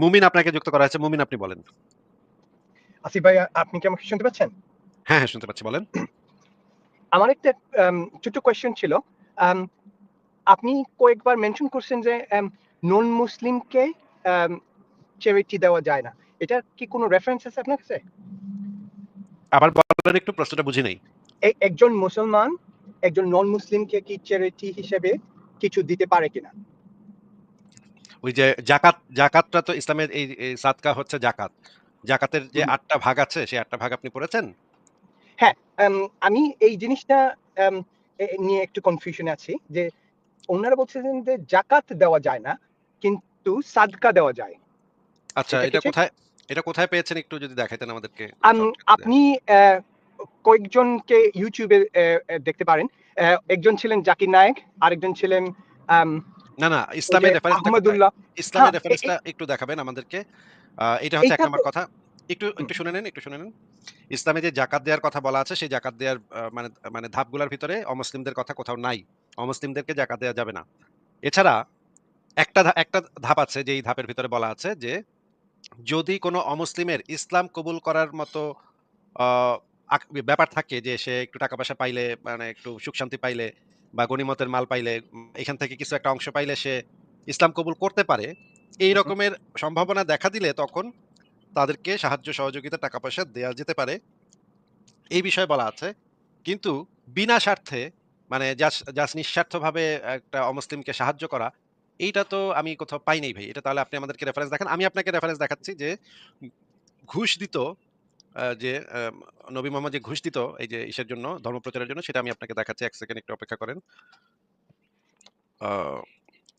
মুমিন আপনাকে যুক্ত করা হয়েছে। মুমিন আপনি বলেন। আসিফ ভাই আপনি কি আমাকে শুনতে পাচ্ছেন? হ্যাঁ, হ্যাঁ শুনতে পাচ্ছি বলেন। আমার একটা ছোট্ট কোয়েশ্চেন ছিল। আপনি কয়েকবার মেনশন করছেন যে নন মুসলিমকে চ্যারিটি দেওয়া যায় না। এটার কি কোনো রেফারেন্স আছে আপনার কাছে? আবার বলেন একটু প্রশ্নটা বুঝি নাই। একজন মুসলমান একজন নন মুসলিমকে কি চ্যারিটি হিসেবে কিছু দিতে পারে কিনা? ওই যে জাকাত, জাকাতটা তো ইসলামের এই, সাদকা হচ্ছে জাকাত। জাকাতের যে হুম। ৮ টা ভাগ আছে সেই ৮ টা ভাগ আপনি পড়েছেন? হ্যাঁ, আমি এই জিনিসটা নিয়ে একটু কনফিউশন আছি যে ওনারা বলছিলেন যে জাকাত দেওয়া যায় না, কিন্তু সাদকা দেওয়া যায়। আচ্ছা এটা? কোথায় এটা কোথায় পেয়েছেন একটু যদি দেখাইতেন আমাদেরকে? আপনি কয়েকজনকে ইউটিউবে দেখতে পারেন। একজন ছিলেন জাকির নায়েক, আরেকজন ছিলেন না, না ইসলামের রেফারেন্সটা ইসলামের রেফারেন্সটা একটু দেখাবেন আমাদেরকে। এটা হচ্ছে ১ এইটা নাম্বার কথা। একটু, একটু শুনে নেন, একটু শুনে নেন। ইসলামে যে জাকাত দেওয়ার কথা বলা আছে সেই জাকাত দেওয়ার মানে, মানে ধাপগুলার ভিতরে অমুসলিমদের কথা কোথাও নাই। অমুসলিমদেরকে জাকাত দেওয়া যাবে না। এছাড়া একটা একটা ধাপ আছে যেই ধাপের ভিতরে বলা আছে যে যদি কোনো অমুসলিমের ইসলাম কবুল করার মতো ব্যাপার থাকে যে সে একটু টাকা পয়সা পাইলে মানে একটু সুখ শান্তি পাইলে বা গনিমতের মাল পাইলে এখান থেকে কিছু একটা অংশ পাইলে সে ইসলাম কবুল করতে পারে। এই। রকমের সম্ভাবনা দেখা দিলে তখন তাদেরকে সাহায্য সহযোগিতা টাকা পয়সা দেওয়া যেতে পারে। এই বিষয়ে বলা আছে। কিন্তু বিনা স্বার্থে মানে জাস্ট নিঃস্বার্থভাবে একটা অমুসলিমকে সাহায্য করা, এইটা তো আমি কোথাও পাই নাই ভাই। এটা তাহলে আপনি আমাদেরকে রেফারেন্স দেখান। আমি আপনাকে রেফারেন্স দেখাচ্ছি যে ঘুষ দিত যে নবী মোহাম্মদ যে ঘুষ দিত এই যে ইসের জন্য, ধর্ম প্রচারের জন্য, সেটা আমি আপনাকে দেখাচ্ছি। ১ সেকেন্ড, একটু অপেক্ষা করেন।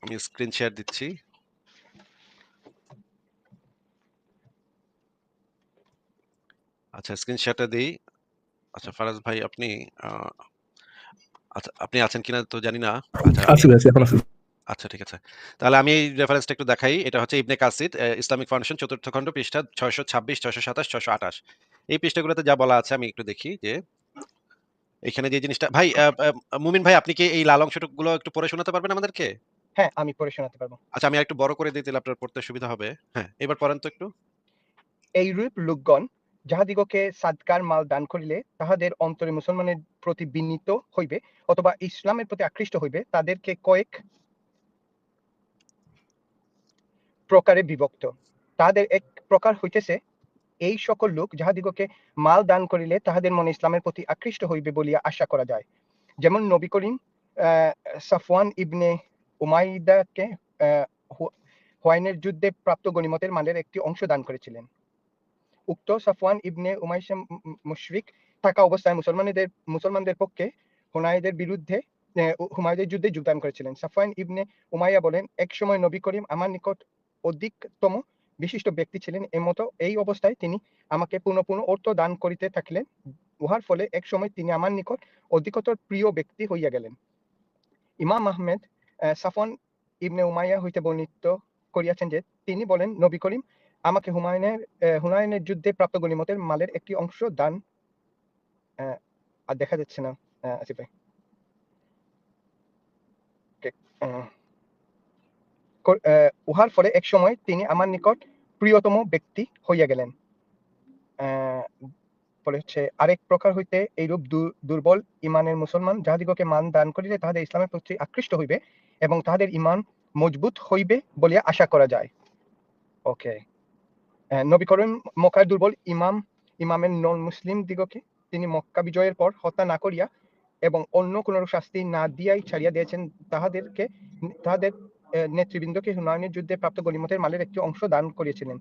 আমি স্ক্রিন শেয়ার দিচ্ছি। আচ্ছা স্ক্রিন শেয়ারটা দিই আচ্ছা ফারাজ ভাই, আপনি আচ্ছা আপনি আছেন কিনা তো জানি না। আচ্ছা এখন। আচ্ছা ঠিক আছে। তাহলে আমি এই রেফারেন্সটা একটু দেখাই। এটা হচ্ছে ইবনে অ্যা ইসলামিক ফাউন্ডেশন ৪র্থ খণ্ড পৃষ্ঠা ৬২৬, ৬২৭, ৬২৮ এই পৃষ্ঠাগুলোতে যা বলা আছে আমি একটু দেখি যে এখানে যে জিনিসটা ভাই মুমিন ভাই আপনি কি এই লাল অংশটুকগুলো একটু পড়ে শোনাতে পারবেন আমাদেরকে? হ্যাঁ, আমি পড়ে শোনাতে পারব। আচ্ছা আমি আরেকটু বড় করে তাহলে আপনার পড়তে সুবিধা হবে। হ্যাঁ, এবার পড়েন তো একটু। এইরূপ লোকগণ যাহাদিগকে সাদকার মাল দান করিলে তাহাদের অন্তরে মুসলমানের প্রতি বিনীত হইবে অথবা ইসলামের প্রতি আকৃষ্ট হইবে তাদেরকে কয়েক প্রকারে বিভক্ত। তাহাদের এক প্রকার হইতেছে এই সকল লোক যাহাদিগকে মাল দান করিলে তাহাদের মনে ইসলামের প্রতি আকৃষ্ট হইবে বলিয়া আশা করা যায়। যেমন নবী করিম সাফওয়ান ইবনে হু হুয়াইনের যুদ্ধে প্রাপ্ত গনিমতের মালের একটি অংশ দান করেছিলেন। উক্ত সাফওয়ান ইবনে মু মুশরিক থাকা অবস্থায় মুসলমানেদের মুসলমানদের পক্ষে হুনাইনদের বিরুদ্ধে এ হুমায়ুনের যুদ্ধে যোগদান করেছিলেন। সাফওয়ান ইবনে উমাইয়া বলেন, এক সময় নবী করিম আমার নিকট অধিকতম বিশিষ্ট ব্যক্তি ছিলেন। এমত এই অবস্থায় তিনি আমাকে পুনঃ, পুনঃ অর্থ দান করিতে থাকিলেন। উহার ফলে একসময় তিনি আমার নিকট অধিকতর প্রিয় ব্যক্তি হইয়া গেলেন।" ইমাম আহমেদ আ সাফওয়ান ইবনে উমাইয়া হইতে বর্ণিত করিয়াছেন যে তিনি বলেন, "নবী করিম আমাকে হুমায়ুনের হুনাইনের যুদ্ধে প্রাপ্ত গনিমতের মালের একটি অংশ দান" আর দেখা যাচ্ছে না আ আসিফ ভাই। উহার ফলে একসময় তিনি আমার নিকট প্রিয়তম ব্যক্তি হইয়া গেলেন। পরে হচ্ছে আরেক প্রকার হইতে এইরূপ দুর্বল ঈমানের মুসলমান যাহাদিগকে মান দান করিলে তাহাদের ইসলামের প্রতি আকৃষ্ট হইবে এবং তাহাদের ঈমান মজবুত হইবে বলিয়া আশা করা যায়। ওকে। নবী করিম মক্কার দুর্বল ইমাম, ইমামের নন মুসলিম দিগকে তিনি মক্কা বিজয়ের পর হত্যা না করিয়া এবং অন্য কোন শাস্তি না দিয়াই ছাড়িয়া দিয়েছেন তাহাদেরকে, তাহাদের নেতৃবৃন্দকে হুনাইনের যুদ্ধে প্রাপ্ত গনিমতের মালের একটি অংশ দান করিয়েছিলেন।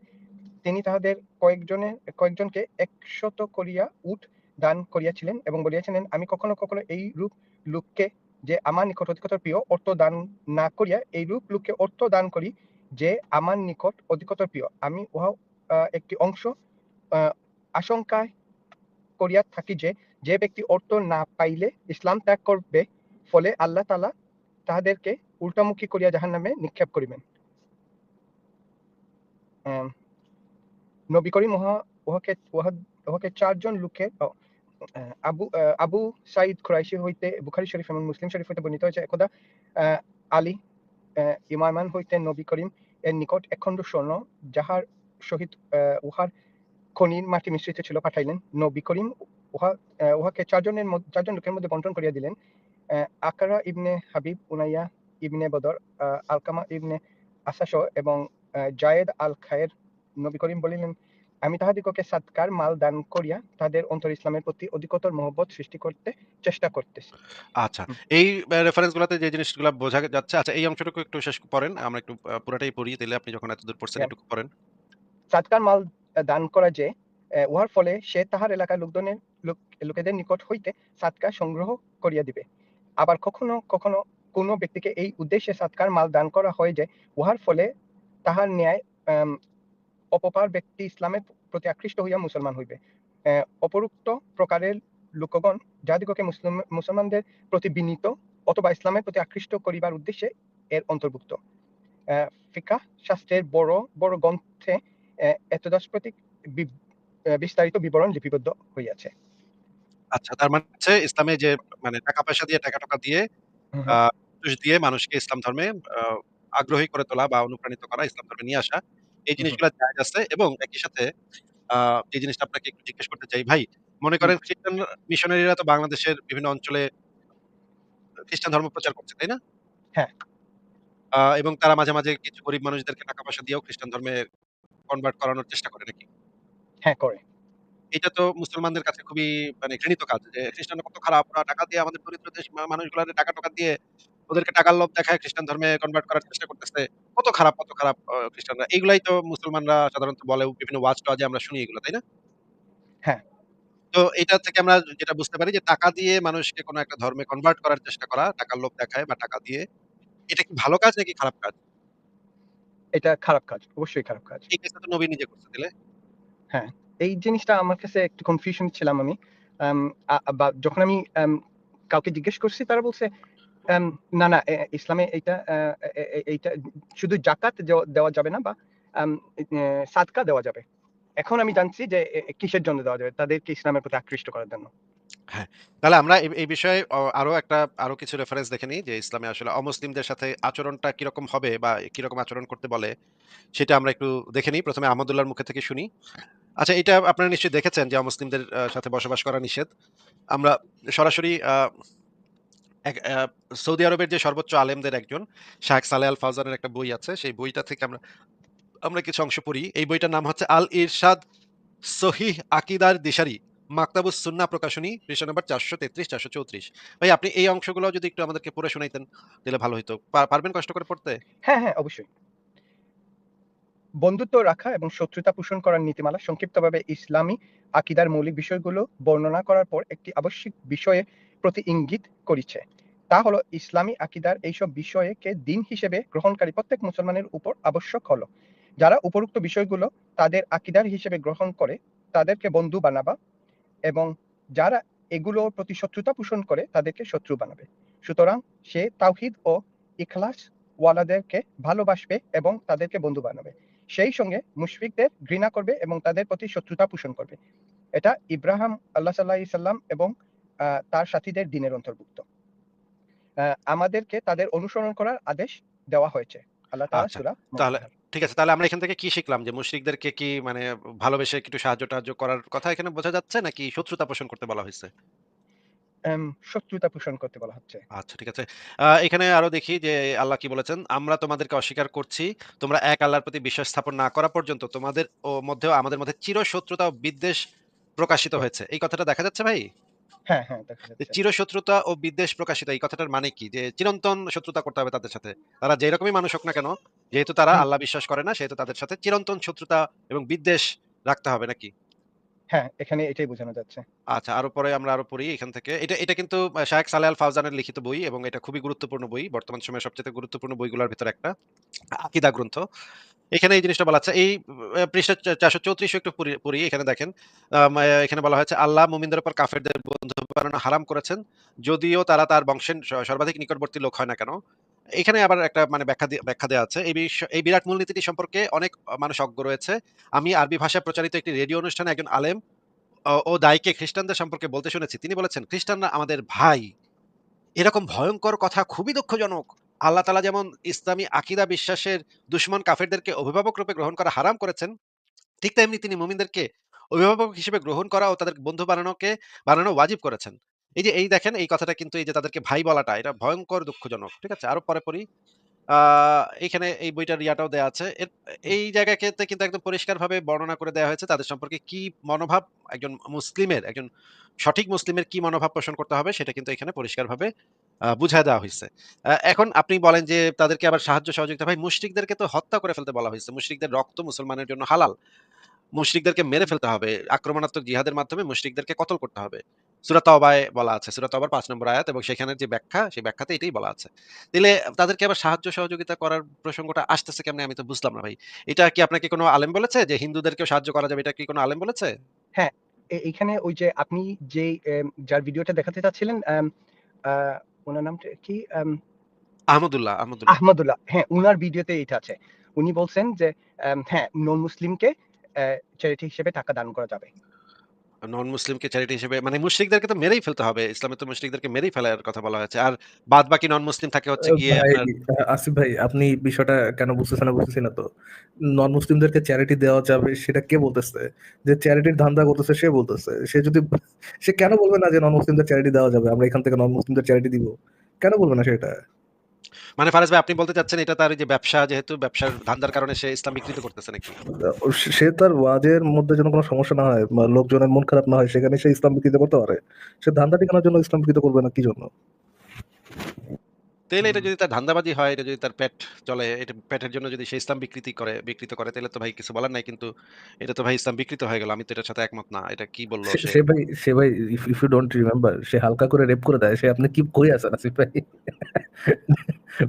তিনি তাহাদের কয়েকজনের কয়েকজনকে ১০০ করিয়া উট দান করিয়াছিলেন এবং বলিয়াছিলেন, "আমি কখনো, কখনো এই রূপ লোককে যে আমার নিকট অধিকতর প্রিয় অর্থ দান না করিয়া এই রূপ লোককে অর্থ দান করি যে আমার নিকট অধিকতর প্রিয়। আমি উহা একটি অংশ আশঙ্কায় করিয়া থাকি যে, যে ব্যক্তি অর্থ না পাইলে ইসলাম ত্যাগ করবে ফলে আল্লাহ তালা তাহাদেরকে উল্টামুখী করিয়া জাহান্নামে নিক্ষেপ করিবেন।" নবী করিম উহা, উহাকে উহা, উহাকে ৪ জন লোকের আবু আবু সাঈদ কুরাইশি হইতে বুখারী শরীফ এবং মুসলিম শরীফ হইতে বর্ণিত হয়েছে। একদা আলী ইমামান হইতে নবী করিম এর নিকট একখণ্ড স্বর্ণ, যাহার সহিত উহার খনির মাটি মিশ্রিত ছিল, পাঠাইলেন। নবী করিম উহা উহাকে চারজনের চারজন লোকের মধ্যে বন্টন করিয়া দিলেন। আকারা ইবনে হাবিব উনাইয়া ইবনে বদর আলকামা ইবনে আসাস এবং জায়েদ আল খায়ের নবী করিম বলিলেন আমি তাহাদিগকে সাদকার মাল দান করিয়া তাদের অন্তর ইসলামের প্রতি অধিকতর মহব্বত সৃষ্টি করতে চেষ্টা করতেছি আচ্ছা। এই রেফারেন্স গুলাতে যে জিনিসগুলা বোঝা যাচ্ছে আচ্ছা এই অংশটুকু একটু শেষ পড়েন। আমরা একটু পুরাটাই পড়ি তাইলে আপনি যখন এতদূর পড়ছেন হ্যাঁ। একটু পড়েন। সাদকার মাল দান করা যে উহার ফলে সে তাহার এলাকার লোকজনের লোক লোকেদের নিকট হইতে সাদকা সংগ্রহ করিয়া দিবে আবার কখনো কখনো কোনো ব্যক্তিকে এই উদ্দেশ্যে সাদকার মাল দান করা হয় যে উহার ফলে তাহার ন্যায় অপপার ব্যক্তি ইসলামের প্রতি আকৃষ্ট হইয়া মুসলমান হইবে। অপরুক্ত প্রকারের লোকগণ যাদিগকে মুসলিম মুসলমানদের প্রতি বিনীত অথবা ইসলামের প্রতি আকৃষ্ট করিবার উদ্দেশ্যে এর অন্তর্ভুক্ত। ফিকাহ শাস্ত্রের বড় বড় গ্রন্থে আহ, এতদশ প্রতীক বিস্তারিত বিবরণ লিপিবদ্ধ হইয়াছে। আচ্ছা তার মানে ইসলামে যে মানে দিয়ে টাকা-টাকা দিয়ে হুম আ হুম। ঘুষ দিয়ে মানুষকে ইসলাম ধর্মে আগ্রহী করে তোলা বা অনুপ্রাণিত করা, ইসলাম ধর্মে নিয়ে আসা। এই। জিনিসগুলা জায়েজ আছে এবং একই সাথে যে জিনিসটা আপনাকে একটু জিজ্ঞেস করতে চাই ভাই, মনে করেন খ্রিস্টান মিশনারিরা তো বাংলাদেশের বিভিন্ন অঞ্চলে খ্রিস্টান ধর্ম প্রচার করছে, তাই না? হ্যাঁ। এবং তারা মাঝে, মাঝে কিছু গরিব মানুষদেরকে টাকা-পয়সা দিয়েও খ্রিস্টান ধর্মে কনভার্ট করানোর চেষ্টা করে নাকি? হ্যাঁ করে এটা তো মুসলমানদের কাছে খুবই মানে ঘৃণিত কাজ যে খ্রিস্টানরা কত খারাপ ওরা টাকা দিয়ে আমাদের দরিদ্র দেশ মা মানুষগুলারে টাকা-টাকা দিয়ে ওদেরকে টাকার লোভ দেখায় খ্রিস্টান ধর্মে কনভার্ট করার চেষ্টা করতেছে। কত খারাপ, কত খারাপ খ্রিস্টানরা। এগুলাই তো মুসলমানরা সাধারণত বলে বিভিন্ন ওয়াজ টওয়াজে আমরা শুনি এগুলো, তাই না? হ্যাঁ। তো এটা থেকে আমরা যেটা বুঝতে পারি যে টাকা দিয়ে মানুষকে কোন একটা ধর্মে কনভার্ট করার চেষ্টা করা, টাকার লোভ দেখায় বা টাকা দিয়ে। এটা কি ভালো কাজ নাকি খারাপ কাজ? এটা খারাপ কাজ অবশ্যই খারাপ কাজ এই কেসটা তো নবী নিজে করছে তাইলে? হ্যাঁ এই জিনিসটা আমার কাছে একটু কনফিউশন ছিলাম আমি যখন আমি কাউকে জিজ্ঞেস করছি তারা বলছে না না ইসলামে এইটা এইটা শুধু জাকাত দেওয়া যাবে না বা সাদকা দেওয়া যাবে এখন আমি জানছি যে কিসের জন্য দেওয়া যাবে তাদেরকে ইসলামের প্রতি আকৃষ্ট করার জন্য হ্যাঁ তাহলে আমরা এই বিষয়ে আরও একটা, আরও কিছু রেফারেন্স দেখে নিই যে, ইসলামে আসলে অমুসলিমদের সাথে আচরণটা কীরকম হবে বা কীরকম আচরণ করতে বলে, সেটা আমরা একটু দেখে নিই। প্রথমে আহমদুল্লাহর মুখে থেকে শুনি। আচ্ছা এটা আপনারা নিশ্চয়ই দেখেছেন যে, অমুসলিমদের সাথে বসবাস করা নিষেধ। আমরা সরাসরি সৌদি আরবের যে সর্বোচ্চ আলেমদের একজন, শায়েখ সালেহ আল ফাওজানের একটা বই আছে। সেই বইটা থেকে আমরা আমরা কিছু অংশ পড়ি। এই বইটার নাম হচ্ছে আল ইরশাদ সহিহ আকিদার দিশারি, মাকতাবুস সুন্নাহ প্রকাশনী, পৃষ্ঠা নম্বর ৪৩৩ ৪৩৪ ভাই, আপনি এই অংশগুলো যদি একটু আমাদেরকে পড়ে শোনাইতেন, তাহলে ভালো হইতো। পারবেন কষ্ট করে পড়তে? হ্যাঁ হ্যাঁ অবশ্যই বন্ধুত্ব রাখা এবং শত্রুতা পোষণ করার নীতিমালা সংক্ষিপ্তভাবে ইসলামী আকিদার মৌলিক বিষয়গুলো বর্ণনা করার পর একটি আবশ্যিক বিষয়ে প্রতি ইঙ্গিত করিছে। তা হলো, ইসলামী আকিদার এইসব বিষয়কে দিন হিসেবে গ্রহণকারী প্রত্যেক মুসলমানের উপর আবশ্যক হলো। যারা উপরোক্ত বিষয়গুলো তাদের আকিদার হিসেবে গ্রহণ করে, তাদেরকে বন্ধু বানাবা এবং যারা এগুলোর প্রতি শত্রুতা পোষণ করে, তাদেরকে শত্রু বানাবে। সুতরাং সে তাওহিদ ও ইখলাস ওয়ালাদেরকে ভালোবাসবে এবং তাদেরকে বন্ধু বানাবে। সেই সঙ্গে মুশফিকদের ঘৃণা করবে এবং তাদের প্রতি শত্রুতা পোষণ করবে। এটা ইব্রাহিম আল্লাহ সাল্লাহ সাল্লাম এবং তার সাথীদের দিনের অন্তর্ভুক্ত আমাদেরকে তাদের অনুসরণ করার আদেশ দেওয়া হয়েছে আল্লাহ তাআলা আচ্ছা, সূরা তাহলে ঠিক আছে। তাহলে আমরা এখান থেকে কি শিখলাম যে মুশরিকদেরকে কি মানে ভালোবেসে একটু সাহায্য-টাহায্য করার কথা এখানে বোঝা যাচ্ছে নাকি শত্রুতা পোষণ করতে বলা? এম, শত্রুতা পোষণ করতে বলা হচ্ছে আচ্ছা ঠিক আছে। এখানে আরও দেখি যে আল্লাহ কি বলেছেন, "আমরা তোমাদেরকে অস্বীকার করছি। তোমরা এক আল্লাহর প্রতি বিশ্বাস স্থাপন না করা পর্যন্ত তোমাদের ও মধ্যেও আমাদের মধ্যে চিরশত্রুতা ও বিদ্বেষ প্রকাশিত হয়েছে।" এই কথাটা দেখা যাচ্ছে ভাই? হ্যাঁ হ্যাঁ চিরশত্রুতা ও বিদ্বেষ প্রকাশিত এই কথাটার মানে কি? যে চিরন্তন শত্রুতা করতে হবে তাদের সাথে। তারা যেরকমই মানুষ হোক না কেন, যেহেতু তারা আল্লাহ বিশ্বাস করে না সেহেতু তাদের সাথে চিরন্তন শত্রুতা এবং বিদ্বেষ রাখতে হবে নাকি? হ্যাঁ এখানে এটাই বোঝানো যাচ্ছে আচ্ছা আরও পরে আমরা আরও পড়ি এখান থেকে। এটা এটা কিন্তু আ শায়েখ সালেহ আল ফাওজানের লিখিত বই এবং এটা খুবই গুরুত্বপূর্ণ বই। বর্তমান সময়ে সবচাইতে গুরুত্বপূর্ণ বইগুলোর ভিতরে একটা। আকিদা গ্রন্থ। এখানে এই জিনিসটা বলা আছে। এই পৃষ্ঠা চা ৪৩৪ একটু পড়ি এখানে দেখেন। এখানে বলা হয়েছে, "আল্লাহ মুমিনদের উপর কাফেরদের বন্ধু বানানো হারাম করেছেন। যদিও তারা তার বংশের সর্বাধিক নিকটবর্তী লোক হয় না কেন?" এখানে আবার একটা মানে ব্যাখ্যা ব্যাখ্যা দেওয়া আছে। এই এই বিরাট মূলনীতিটি সম্পর্কে অনেক মানুষ অজ্ঞ রয়েছে। আমি আরবি ভাষায় প্রচারিত একটি রেডিও অনুষ্ঠানে একজন আলেম ও দায়ীকে খ্রিস্টানদের সম্পর্কে বলতে শুনেছি। তিনি বলেছেন, "খ্রিস্টানরা আমাদের ভাই। এরকম ভয়ঙ্কর কথা খুবই দুঃখজনক। আল্লাহ তাআলা যেমন ইসলামী আকিদা বিশ্বাসের দুশমন কাফেরদেরকে অভিভাবক রূপে গ্রহণ করা হারাম করেছেন, ঠিক তেমনি তিনি মুমিনদেরকে অভিভাবক হিসেবে গ্রহণ করা ও তাদের বন্ধু বানানোকে বানানো ওয়াজিব করেছেন। এই যে এই দেখেন এই কথাটা কিন্তু এই যে তাদেরকে ভাই বলাটা এটা ভয়ংকর দুঃখজনক। ঠিক আছে? আরও পরে। আ এখানে এই বইটার ইয়াটাও দেয়া আছে। এই জায়গাটাতে কিন্তু একদম পরিষ্কারভাবে বর্ণনা করে দেয়া হয়েছে তাদের সম্পর্কে কি মনোভাব একজন মুসলিমের, একজন সঠিক মুসলিমের কি মনোভাব পোষণ করতে হবে সেটা কিন্তু এখানে পরিষ্কারভাবে বুঝায় দেওয়া হয়েছে এখন আপনি বলেন যে তাদেরকে আবার সাহায্য সহযোগিতা ভাই মুশরিকদেরকে তো হত্যা করে ফেলতে বলা হয়েছে মুশরিকদের রক্ত মুসলমানের জন্য হালাল। মুশরিকদেরকে মেরে ফেলতে হবে। আক্রমণাত্মক জিহাদের মাধ্যমে মুশরিকদেরকে কতল করতে হবে। সূরা তওবায় বলা আছে। সূরা তওবার ৫ নম্বর আয়াত এবং সেখানের যে ব্যাখ্যা, সেই ব্যাখ্যাতে এটাই বলা আছে। তাইলে তাদেরকে আবার সাহায্য সহযোগিতা করার প্রসঙ্গটা আসতেছে কেমনে আমি তো বুঝলাম না ভাই। এটা কি আপনাকে কোনো আলেম বলেছে যে হিন্দুদেরকেও সাহায্য করা যাবে এটা কি কোনো আলেম বলেছে? হ্যাঁ, এ এইখানে ওই যে আপনি এম যার ভিডিওটা দেখাতে চাচ্ছিলেন উনার নামটা কি? আহমদুল্লাহ, আহমদুল্লাহ। আহমদুল্লাহ। হ্যাঁ, উনার ভিডিওতে এইটা আছে। উনি বলছেন যে হ্যাঁ, নন মুসলিমকে চ্যারিটি হিসেবে টাকা দান করা যাবে। নন মুসলিমকে চ্যারিটি হিসেবে মানে মুশরিকদেরকে তো মেরেই ফেলতে হবে। ইসলামে তো মুশরিকদেরকে মেরেই ফেলার কথা বলা হয়েছে। আর বাদবাকি নন মুসলিম থাকে হচ্ছে গিয়ে আসিফ ভাই আপনি বিষয়টা কেন বুঝতেছেন না বুঝতেছি না তো। নন মুসলিমদেরকে চ্যারিটি দেওয়া যাবে সেটা কে বলতেছে? যে চ্যারিটির ধান্দা করতেছে সে বলতেছে। সে যদি সে কেন বলবে না যে নন মুসলিমদের চ্যারিটি দেওয়া যাবে? আমরা এখান থেকে নন মুসলিমদের চ্যারিটি দিব। কেন বলবে না সেটা? মানে ফারাজ ভাই আপনি বলতে চাচ্ছেন এটা তার যে ব্যবসা যেহেতু ব্যবসার ধান্দার কারণে সে ইসলাম বিকৃত করতেছে নাকি? সে তার ওয়াজের মধ্যে যেন কোনো সমস্যা না হয় লোকজনের মন খারাপ না হয় সেখানে সে ইসলাম বিকৃত করতে পারে। সে ধান্দা টিকানোর জন্য ইসলাম বিকৃত করবে না কি জন্য? তাইলে এটা যদি তার ধান্দাবাজি হয়, এটা যদি তার পেট চলে, এটা পেটের জন্য যদি সে ইসলাম বিকৃতি করে বিকৃত করে তাহলে তো ভাই কিছু বলার নাই। কিন্তু এটা তো ভাই ইসলাম বিকৃত হয়ে গেল। আমি তো এটার সাথে একমত না। এটা কি বলল সে ভাই সে ভাই if if you don't remember সে হালকা করে রেপ করে দেয়। সে আপনি কি কই আছেন আসিফ ভাই?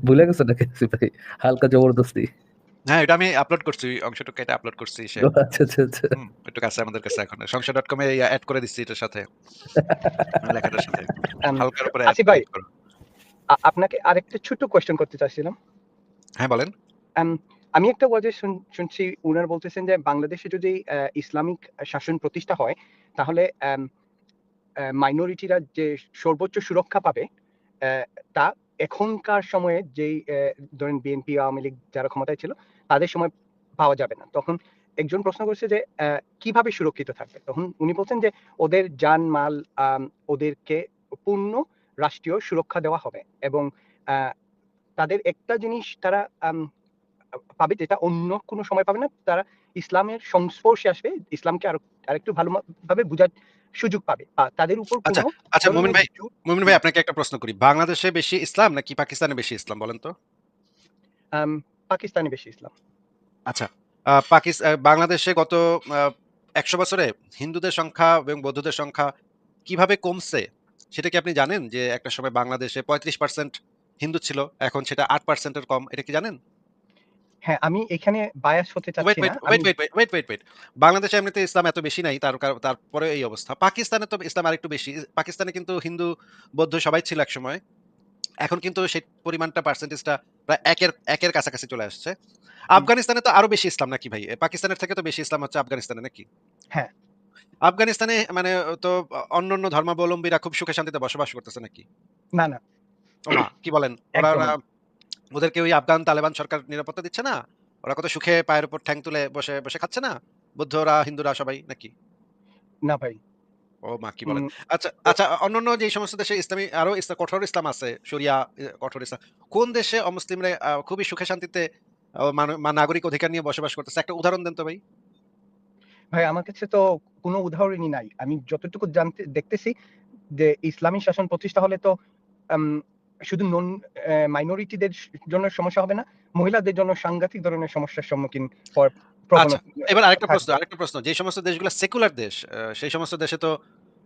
ভুলে গেছেন নাকি ভাই? হালকা জবরদস্তি। হ্যাঁ, এটা আমি আপলোড করছি। ওই অংশটুকু কেটে আপলোড করছি সে। আচ্ছা, আচ্ছা, আচ্ছা। একটু কাছে আমাদের কাছে এখন। সংশয়.com এ ইয়া এড করে দিচ্ছি এটার সাথে। লেখাটার সাথে। হালকার উপরে আসিফ ভাই আপনাকে আরেকটা ছোট্ট কোয়েশ্চেন করতে চাচ্ছিলাম। হ্যাঁ, বলেন। আমি একটা ওয়াজে শুনছি উনারা বলতেছেন যে বাংলাদেশে যদি ইসলামিক শাসন প্রতিষ্ঠা হয় তাহলে মাইনরিটিরা যে সর্বোচ্চ সুরক্ষা পাবে তা এখনকার সময়ে যেই ধরেন বিএনপি, আওয়ামী লীগ যারা ক্ষমতায় ছিল তাদের সময় পাওয়া যাবে না। তখন একজন প্রশ্ন করছে যে কীভাবে সুরক্ষিত থাকবে? তখন উনি বলছেন যে ওদের জান-মাল ওদেরকে পূর্ণ রাষ্ট্রীয় সুরক্ষা দেওয়া হবে এবং তাদের একটা জিনিস তারা পাবে যেটা অন্য কোনো সময় পাবে না। তারা ইসলামের সংস্পর্শে আসবে। ইসলামকে আরও আরেকটু ভালো ভাবে বুঝার সুযোগ পাবে। তাদের উপর আচ্ছা, আচ্ছা মুমিন ভাই, মুমিন ভাই আপনাকে একটা প্রশ্ন করি। বাংলাদেশে বেশি ইসলাম নাকি পাকিস্তানে বেশি ইসলাম বলেন তো? পাকিস্তানে বেশি ইসলাম। আচ্ছা। আ পাকিস আ বাংলাদেশে গত ১০০ বছরে হিন্দুদের সংখ্যা এবং বৌদ্ধদের সংখ্যা কীভাবে কমছে সেটা কি আপনি জানেন? যে একটা সময় বাংলাদেশে ৩৫% হিন্দু ছিল। এখন সেটা ৮% এর কম। এটা কি জানেন? হ্যাঁ, আমি এখানে বায়াস হতে চাচ্ছি না। Wait, wait, wait, wait, wait, wait. বাংলাদেশে এমনিতে ইসলাম এত বেশি নাই। তার কার তারপরেও এই অবস্থা। পাকিস্তানে তো ইসলাম আরেকটু বেশি। পাকিস্তানে কিন্তু হিন্দু, বৌদ্ধ সবাই ছিল একসময়। এখন কিন্তু সেই পরিমাণটা পার্সেন্টেজটা প্রায় ১ এর ১ এর কাছাকাছি চলে আসছে। আফগানিস্তানে তো আরও বেশি ইসলাম নাকি ভাই? পাকিস্তানের থেকে তো বেশি ইসলাম হচ্ছে আফগানিস্তানে নাকি? হ্যাঁ। আফগানিস্তানে মানে তো অন্যান্য ধর্মাবলম্বীরা খুব সুখে শান্তিতে বসবাস করতেছে নাকি? না, না। কি বলেন? ওরা। ওদেরকে ওই আফগান তালেবান সরকার নিরাপত্তা দিচ্ছে না? ওরা কত সুখে পায়ের উপর ঠ্যাং তুলে বসে, বসে খাচ্ছে না? বৌদ্ধরা, হিন্দুরা সবাই নাকি? না ভাই। ও মা! কি বলেন? আচ্ছা, আচ্ছা অন্যান্য যেই সমস্ত দেশে ইসলামী আরও কঠোর ইসলাম আছে, শরিয়া কঠোর ইসলাম। কোন দেশে অমুসলিমরা খুবই সুখে শান্তিতে নাগরিক অধিকার নিয়ে বসবাস করতেছে? একটা উদাহরণ দেন তো ভাই। ভাই আমার কাছে তো কোনো উদাহরণই নাই। আমি যতটুকু জানতে দেখতেছি যে ইসলামী শাসন প্রতিষ্ঠা হলে তো শুধু নন মাইনরিটিদের জন্য সমস্যা হবে না। মহিলাদের জন্য সাংঘাতিক ধরনের সমস্যার সম্মুখীন আচ্ছা, এবার আরেকটা প্রশ্ন, আরেকটা প্রশ্ন। যে সমস্ত দেশগুলা সেকুলার দেশ, সেই সমস্ত দেশে তো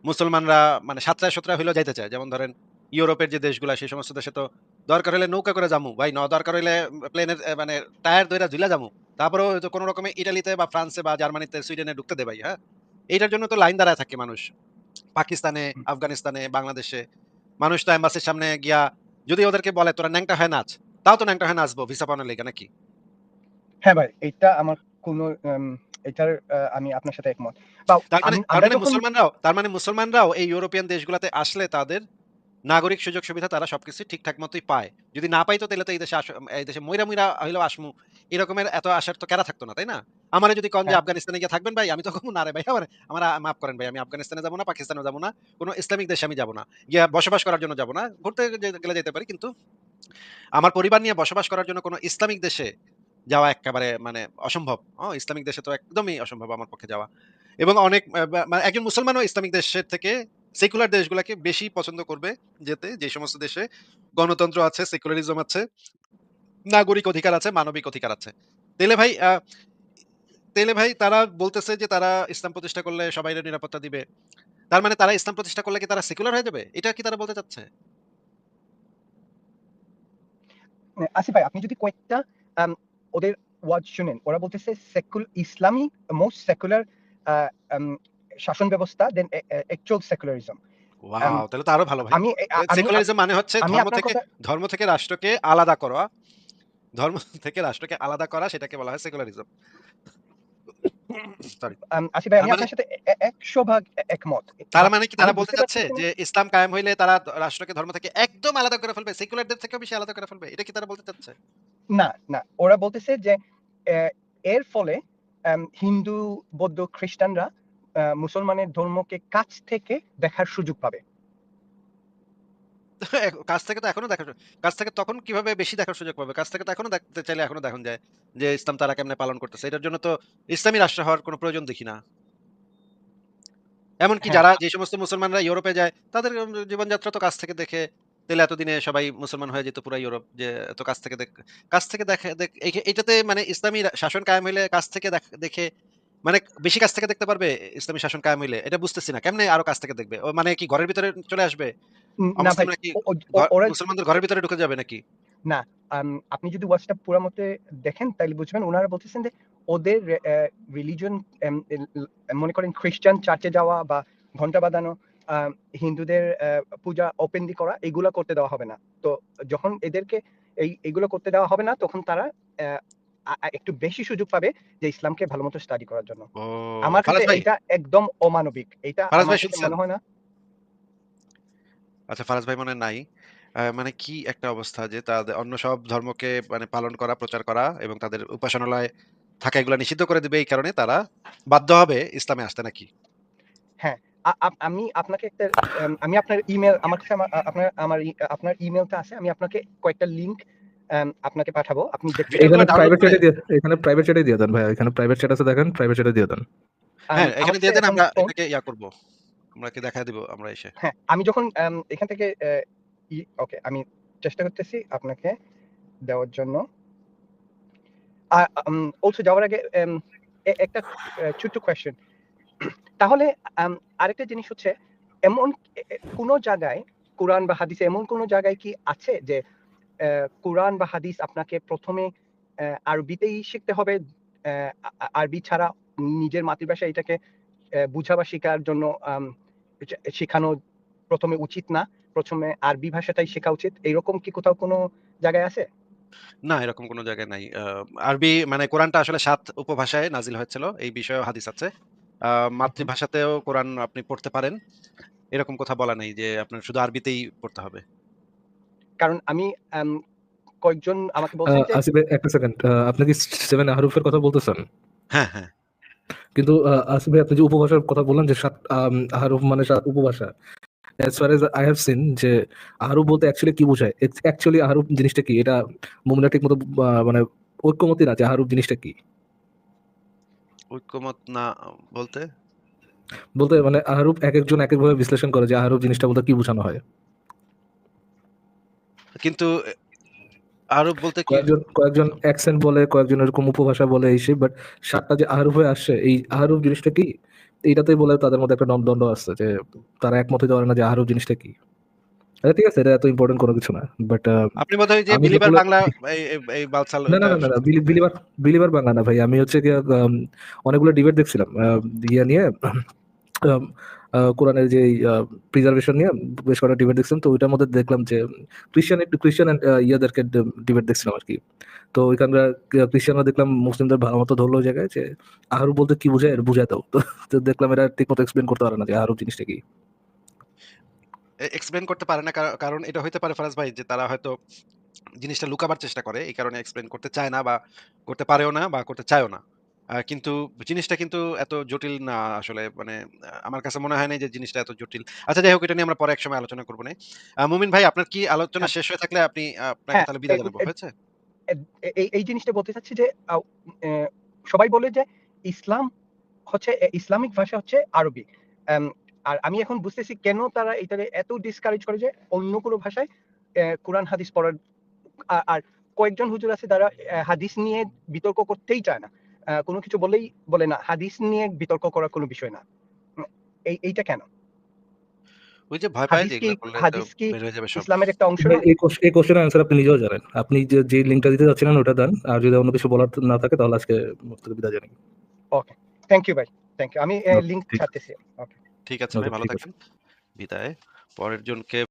মুসলমানরা মানে হইলেও যাইতে চায়। যেমন ধরেন ইউরোপের যে দেশগুলা সেই সমস্ত দেশে তো দরকার হইলে নৌকা করে যামু। ভাই ন দরকার প্লেনের মানে টায়ার ধইরা ঝুইলা যামু। তারপরেও হয়তো কোন রকমে ইটালিতে বা ফ্রান্সে বা জার্মানিতে, সুইডেনে ঢুকতে দে ভাই, হ্যাঁ? এইটার জন্য তো লাইন দাঁড়ায় থাকে মানুষ। পাকিস্তানে, আফগানিস্তানে, বাংলাদেশে। মানুষ তো এম্বাসির সামনে গিয়া যদি ওদেরকে বলে তোরা ন্যাংটা হয় নাচ, তাও তো ন্যাংটা হয় নাচবো ভিসা পাওয়ানোর লেগে নাকি? হ্যাঁ ভাই, এটা আমার কোনো এটার আমি আপনার সাথে একমত। তার মানে মানে মুসলমানরাও তার মানে মুসলমানরাও এই ইউরোপিয়ান দেশগুলাতে আসলে তাদের নাগরিক সুযোগ সুবিধা তারা সবকিছু ঠিকঠাক মতোই পায়। যদি না পাইতো তাহলে তো এই দেশে এই দেশে মইরা মইরা হইলেও আসমু। এরকমের এত আসার তো কেরা থাকতো না তাই না? আমার যদি কন যে হ্যাঁ। আফগানিস্তানে গিয়ে থাকবেন ভাই আমি তো কখনো না রে ভাই আমার আমার মাফ করেন ভাই আমি আফগানিস্তানে যাব না পাকিস্তানে যাব না কোনো ইসলামিক দেশে আমি যাব না। গিয়া বসবাস করার জন্য যাব না ঘুরতে গেলে যেতে পারি কিন্তু আমার পরিবার নিয়ে বসবাস করার জন্য কোনো ইসলামিক দেশে যাওয়া একেবারে মানে অসম্ভব। ইসলামিক দেশে তো একদমই অসম্ভব আমার পক্ষে যাওয়া। এবং অনেক মানে একজন মুসলমানও ইসলামিক দেশের থেকে সেকুলার দেশগুলোকে বেশি পছন্দ করবে যেতে, যে সমস্ত দেশে গণতন্ত্র আছে সেকুলারিজম আছে, নাগরিক অধিকার আছে, মানবিক অধিকার আছে। তেলে ভাই তেলে ভাই, তারা বলতেছে যে তারা ইসলাম প্রতিষ্ঠা করলে সবাই নিরাপত্তা দিবে। তার মানে তারা ইসলাম প্রতিষ্ঠা করলে কি তারা সেকুলার হয়ে যাবে? এটা কি তারা বলতে চাচ্ছে? আসিফ ভাই, আপনি যদি কয়েকটা ওদের ওয়ার্ড শুনেন, ওরা বলতেছে সেকুল ইসলামী মোস্ট সেকুলার শাসন ব্যবস্থা দেন অ্যাকচুয়াল সেকুলারিজম ওয়াও তাহলে তো আরও ভালো ভাই। সেকুলারিজম মানে হচ্ছে ধর্ম থেকে ধর্ম থেকে রাষ্ট্রকে আলাদা করা। ধর্ম থেকে রাষ্ট্রকে আলাদা করা সেটাকে বলা হয় সেকুলারিজম আম, আসিফ ভাই আমি মানে- আপনার সাথে এ- একশো ভাগ একমত। তার মানে কি তারা বলতে চাচ্ছে যে ইসলাম কায়েম হইলে তারা রাষ্ট্রকে ধর্ম থেকে একদম আলাদা করে ফেলবে সেকুলারদের থেকেও বেশি আলাদা করে ফেলবে এটা কি তারা বলতে চাচ্ছে? না না ওরা বলতেছে যে এর ফলে আম, হিন্দু বৌদ্ধ খ্রিস্টানরা মুসলমানের ধর্মকে কাছ থেকে দেখার সুযোগ পাবে। কাছ থেকে তো এখনও দেখা কাছ থেকে তখন কীভাবে বেশি দেখার সুযোগ পাবে? কাছ থেকে তো এখনও দেখতে চাইলে এখনও দেখুন যায় যে ইসলাম তারা কেমনে পালন করতেছে। এটার জন্য তো ইসলামী রাষ্ট্র হওয়ার কোনো প্রয়োজন দেখি না। এমনকি হ্যাঁ। যারা যে সমস্ত মুসলমানরা ইউরোপে যায় তাদের জীবনযাত্রা তো কাছ থেকে দেখে তাহলে এতদিনে সবাই মুসলমান হয়ে যেত পুরো ইউরোপ যে এত কাছ থেকে দেখ কাছ থেকে দেখে দেখ- এই- এটাতে মানে ইসলামী শাসন কায়েম হইলে কাছ থেকে দেখে মানে বেশি কাছ থেকে দেখতে পারবে ইসলামী শাসন কায়েম হইলে? এটা বুঝতেছি না। কেমনে আরও কাছ থেকে দেখবে? মানে কি ঘরের ভিতরে চলে আসবে? না মুসলমানদের ঘরের ভিতরে ঢুকে যাবে নাকি? আম, আপনি যদি ওয়াচটা পুরো মতে দেখেন তাহলে বুঝবেন ওনারা বলতেছেন যে ওদের রিলিজন মনে করেন খ্রিস্টান চার্চে যাওয়া বা ঘণ্টা বাঁধানো হিন্দুদের পূজা ওপেনলি করা এগুলো করতে দেওয়া হবে না। তো যখন এদেরকে এই এগুলো করতে দেওয়া হবে না তখন তারা একটু বেশি সুযোগ পাবে যে ইসলামকে ভালো মতো স্টাডি করার জন্য। আমার কাছে এটা একদম অমানবিক। এটা? মনে হয় না। আচ্ছা ফারাজ ভাই মনে নাই। মানে কি একটা অবস্থা যে তাদের অন্য সব ধর্মকে মানে পালন করা প্রচার করা এবং তাদের উপাসনালয় থাকা এগুলা নিষিদ্ধ করে দিবে এই কারণে তারা বাধ্য হবে ইসলামে আসতে নাকি? আ- আমি আপনাকে একটা আমি আপনার ইমেল আমার কাছে আমার- আপনার আমার আপনার ইমেলটা আছে। আমি আপনাকে কয়েকটা লিংক আপনাকে পাঠাবো। আপনি এখানে প্রাইভেট চ্যাটে দিয়ে এখানে প্রাইভেট চ্যাটে দিয়ে দেন ভাই। এখানে প্রাইভেট চ্যাট আছে দেখেন প্রাইভেট চ্যাটে দিয়ে দেন। হ্যাঁ এখানে দিয়ে দেন আমরা এটাকে ইয়া করব। আমরা কি দেখা দিব আমরা এসে। হ্যাঁ আমি যখন এখান থেকে ওকে আমি চেষ্টা করতেছি আপনাকে দেওয়ার জন্য। অলসো যাওয়ার আগে একটা ছোট্ট কোয়েশ্চেন তাহলে আরেকটা জিনিস হচ্ছে এমন কোনো জায়গায় কোরআন বা হাদিসে এমন কোনো জায়গায় কি আছে যে কোরআন বা হাদিস আপনাকে প্রথমে আরবিতেই শিখতে হবে। আরবি ছাড়া নিজের মাতৃভাষা এটাকে বুঝা বা শেখার জন্য শেখানো প্রথমে উচিত না। প্রথমে আরবি ভাষাটাই শেখা উচিত। এরকম কি কোথাও কোনো জায়গায় আছে? না, এরকম কোনো জায়গায় নাই। আরবি মানে কোরআনটা আসলে সাত উপভাষায় নাজিল হয়েছিল। এই বিষয়ে হাদিস আছে। মাতৃভাষাতেও কোরআন আপনি পড়তে পারেন। এরকম কথা বলা নেই যে আপনার শুধু আরবিতেই পড়তে হবে। কারণ আমি কয়েকজন আমাকে বলছেন যে আসিফ একটা সেকেন্ড আপনি কি সেভেন আহরুফের কথা বলতেছেন? হ্যাঁ হ্যাঁ। কিন্তু আহ, আসিফ ভাই আপনি যে উপভাষার কথা বললেন যে সাত আহরুফ মানে সাত উপভাষা as far as I have seen যে আহরুফ বলতে অ্যাকচুয়ালি কি বোঝায়? অ্যাকচুয়ালি আহরুফ জিনিসটা কি? এটা মুমিনা ঠিক মতো আহ, মানে ঐক্যমতি না যে আহরুফ জিনিসটা কি? ঐক্যমত না বলতে? বলতে মানে আহরুফ এক একজন এক একভাবে বিশ্লেষণ করে যে আহরুফ জিনিসটা বলতে কি বোঝানো হয়। কিন্তু আরব বলতে কয়েকজন কয়েকজন অ্যাকসেন্ট বলে কয়েকজন এরকম উপভাষা বলে এই সেই বাট সাতটা যে আহরুফ হয়ে আসছে এই আহরুফ জিনিসটা কি? এইটাতেই বলে তাদের মধ্যে একটা দ্বন্দ্ব আছে যে তারা একমত হতে পারে না যে আহরুফ জিনিসটা কি। আচ্ছা, ঠিক আছে এটা এত ইম্পর্টেন্ট কোনো কিছু না বাট আপনি বোধহয় যে বিলিভার বাংলা এই বালসাল না না না না, বিলিভার বিলিভার বাংলা না ভাই আমি হচ্ছে অনেকগুলো ডিবেট দেখছিলাম ইয়ে নিয়ে কোরআনের যে প্রিজার্ভেশন নিয়ে বেশ কয়েকটা ডিবেট দেখছিলাম, তো ওইটার মধ্যে দেখলাম যে ক্রিশ্চিয়ান ক্রিশ্চিয়ান ইয়াদেরকে ডিবেট দেখছিলাম আর কি তো ওইখানকার ক্রিশ্চিয়ানরা দেখলাম মুসলিমদের ভালো মতো ধরলো জায়গায় যে আহরুফ বলতে কি বোঝায় বুঝায় দাও তো দেখলাম এটা ঠিক মতো এক্সপ্লেন করতে পারে না যে আহরুফ জিনিসটা কি এক্সপ্লেন করতে পারে না, কার, কারণ এটা হইতে পারে ফারাজ ভাই, যে তারা হয়তো জিনিসটা লুকাবার চেষ্টা করে। এই কারণে এক্সপ্লেন করতে চায় না বা করতে পারেও না বা করতে চায়ও না। আ কিন্তু জিনিসটা কিন্তু এত জটিল না আসলে মানে আ আমার কাছে মনে হয় নাই যে জিনিসটা এত জটিল। আচ্ছা যাই হোক এটা নিয়ে আমরা পরে একসময় আলোচনা করব নে। আ মুমিন ভাই আপনার কি আলোচনা হ্যাঁ। শেষ হয়ে থাকলে আপনি আপনাকে হ্যাঁ, তাহলে বিদায় জানাব। হয়েছে? এ এই এই জিনিসটা বলতে চাচ্ছি যে আও এ সবাই বলে যে ইসলাম হচ্ছে এ ইসলামিক ভাষা হচ্ছে আরবি। এম আর আমি এখন বুঝতেছি কেন তারা এটারে এত ডিসকারেজ করে যে অন্য কোনো ভাষায় এ কোরআন হাদিস পড়ার আ আর কয়েকজন হুজুর আছে যারা এ হাদিস নিয়ে বিতর্ক করতেই চায় না। আ কোনো কিছু বললেই বলে না হাদিস নিয়ে বিতর্ক করার কোনো বিষয় না। এই এইটা কেন? ওই যে ভয় পায় হাদিস কি। ইসলামের একটা অংশ এই কোশ এই কোয়েশ্চেনের অ্যান্সার আপনি নিজেও জানেন। আপনি যে, যে লিঙ্কটা দিতে যাচ্ছিলেন ওটা দেন। আর যদি অন্য কিছু বলার না থাকে তাহলে আজকে বিদায় জানাই। ওকে। থ্যাংক ইউ ভাই। Thank you. আমি লিংক ঠিক ছাড়তেছি। ওকে। ঠিক আছে ভাই ভালো ঠিক থাকবেন। বিদায়। পরের জনকে